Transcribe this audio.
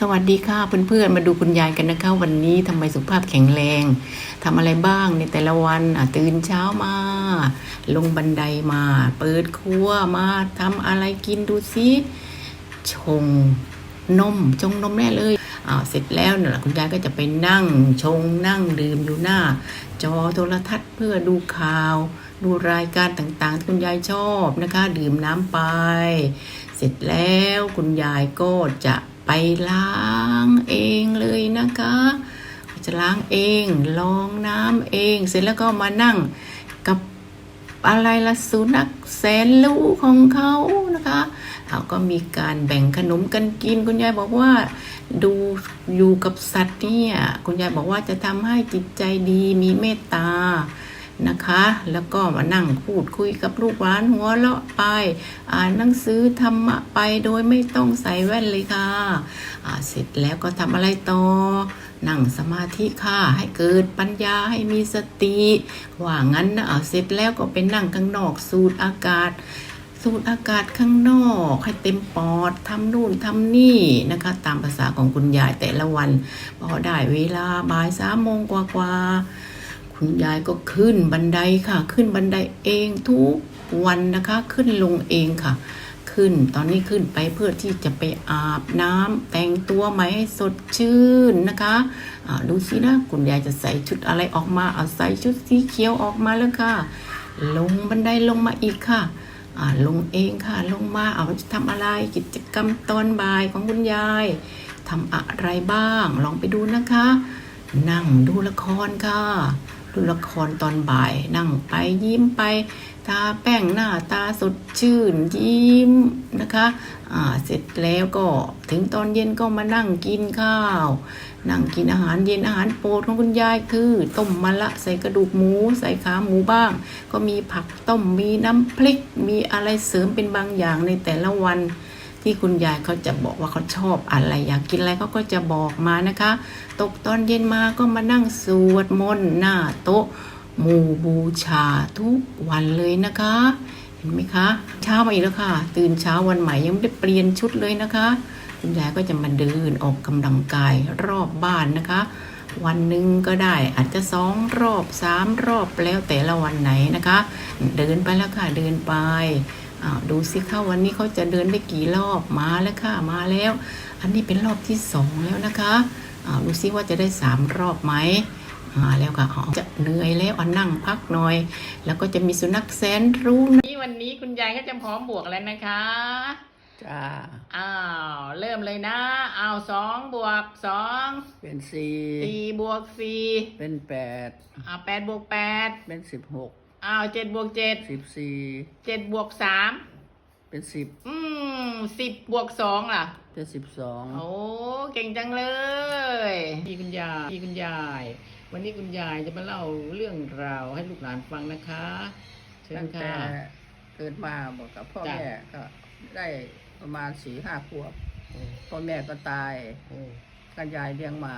สวัสดีค่ะเพื่อนๆมาดูคุณยายกันนะคะ วันนี้ทำไมสุขภาพแข็งแรงทำอะไรบ้างในแต่ละวันตื่นเช้ามา ลงบันไดมา เปิดครัวมาทำอะไรกินดูซิชงนมชงนมแน่เลยอ่าเสร็จแล้วเนี่ยคุณยายก็จะไปนั่งชงนั่งดื่มอยู่หน้า จอโทรทัศน์เพื่อดูข่าว ดูรายการต่างๆที่คุณยายชอบนะคะ ดื่มน้ำไป เสร็จแล้วคุณยายก็จะ ไปล้างเองเลยนะคะ จะล้างเองลองน้ำเองเสร็จแล้วก็มานั่งกับอะไรละสุนัขแสนรู้ของเขานะคะเขาก็มีการแบ่งขนมกันกินคุณยายบอกว่า ดูอยู่กับสัตว์เนี่ยคุณยายบอกว่าจะทำให้จิตใจดีมีเมตตา นะคะ แล้วก็มานั่งพูดคุยกับลูกหลานหัวเราะไป อ่านหนังสือธรรมะไปโดยไม่ต้องใส่แว่นเลยค่ะอ่าเสร็จแล้วก็ทำอะไรต่อ นั่งสมาธิค่ะให้เกิดปัญญาให้มีสติว่างั้นนะอ่าเสร็จแล้วก็ไปนั่งข้างนอกสูดอากาศสูดอากาศข้างนอกให้เต็มปอดทำนู่นทำนี่นะคะ ตามภาษาของคุณยายแต่ละวัน พอได้เวลาบ่ายสามโมงกว่าๆ คุณยายก็ขึ้นบันไดค่ะ ขึ้นบันไดเองทุกวันนะคะ ขึ้นลงเองค่ะ ขึ้นตอนนี้ขึ้นไปเพื่อที่จะไปอาบน้ำแต่งตัวใหม่ให้สดชื่นนะคะดูสินะคุณยายจะใส่ชุดอะไรออกมาเอาใส่ชุดสีเขียวออกมาแล้วค่ะ ลงบันไดลงมาอีกค่ะลงเองค่ะลงมาเอาจะทำอะไรกิจกรรมตอนบ่ายของคุณยายทำอะไรบ้าง ลองไปดูนะคะ นั่งดูละครค่ะ ดูละครตอนบ่ายนั่งไปยิ้มไป ทาแป้งหน้าตาสดชื่นยิ้มนะคะอ่าเสร็จแล้วก็ถึงตอนเย็นก็มานั่งกินข้าว นั่งกินอาหารเย็นอาหารโปรดของคุณยายคือต้มมะละใส่กระดูกหมู ใส่ขาหมูบ้าง ก็มีผักต้มมีน้ำพริก มีอะไรเสริมเป็นบางอย่างในแต่ละวัน ที่คุณยายเขาจะบอกว่าเขาชอบอะไรอยากกินอะไรเขาก็จะบอกมานะคะ ตกตอนเย็นมาก็มานั่งสวดมนต์หน้าโต๊ะหมู่บูชาทุกวันเลยนะคะ เห็นไหมคะเช้ามาอีกแล้วค่ะ ตื่นเช้าวันใหม่ยังไม่ได้เปลี่ยนชุดเลยนะคะ คุณยายก็จะมาเดินออกกำลังกายรอบบ้านนะคะ วันหนึ่งก็ได้อาจจะสองรอบสามรอบแล้วแต่ละวันไหนนะคะ เดินไปแล้วค่ะเดินไป อ้าวดูสิคะวันนี้เขาจะเดินได้กี่รอบมาแล้วค่ะมาแล้ว อันนี้เป็นรอบที่สองแล้วนะคะอ้าวดูซิว่าจะได้สามรอบไหมมาแล้วค่ะอ๋อจะเหนื่อยแล้วอะนั่งพักหน่อย แล้วก็จะมีสุนัขแสนรู้นี่วันนี้คุณยายก็จะพร้อมบวกแล้วนะคะจ้าอ้าวเริ่มเลยนะอ้าวสองบวกสองเป็นสี่สี่บวกสี่เป็นแปดอ้าวแปดบวกแปดเป็นสิบหก อ้าวเจ็ดบวกเจ็ดสิบสี่เจ็ดบวกสามเป็นสิบอืมสิบบวกสองล่ะ เป็นสิบสองโอ้เก่งจังเลยพี่คุณยายพี่คุณยาย วันนี้คุณยายจะมาเล่าเรื่องราวให้ลูกหลานฟังนะคะเชิตั้ญงแต่ค่ะเกิดมาบอกกับพ่อจ้ะ แม่ก็ได้ประมาณสี่ห้าขวบโอ้พ่อแม่ก็ตายโอ้กันยายเลี้ยงมา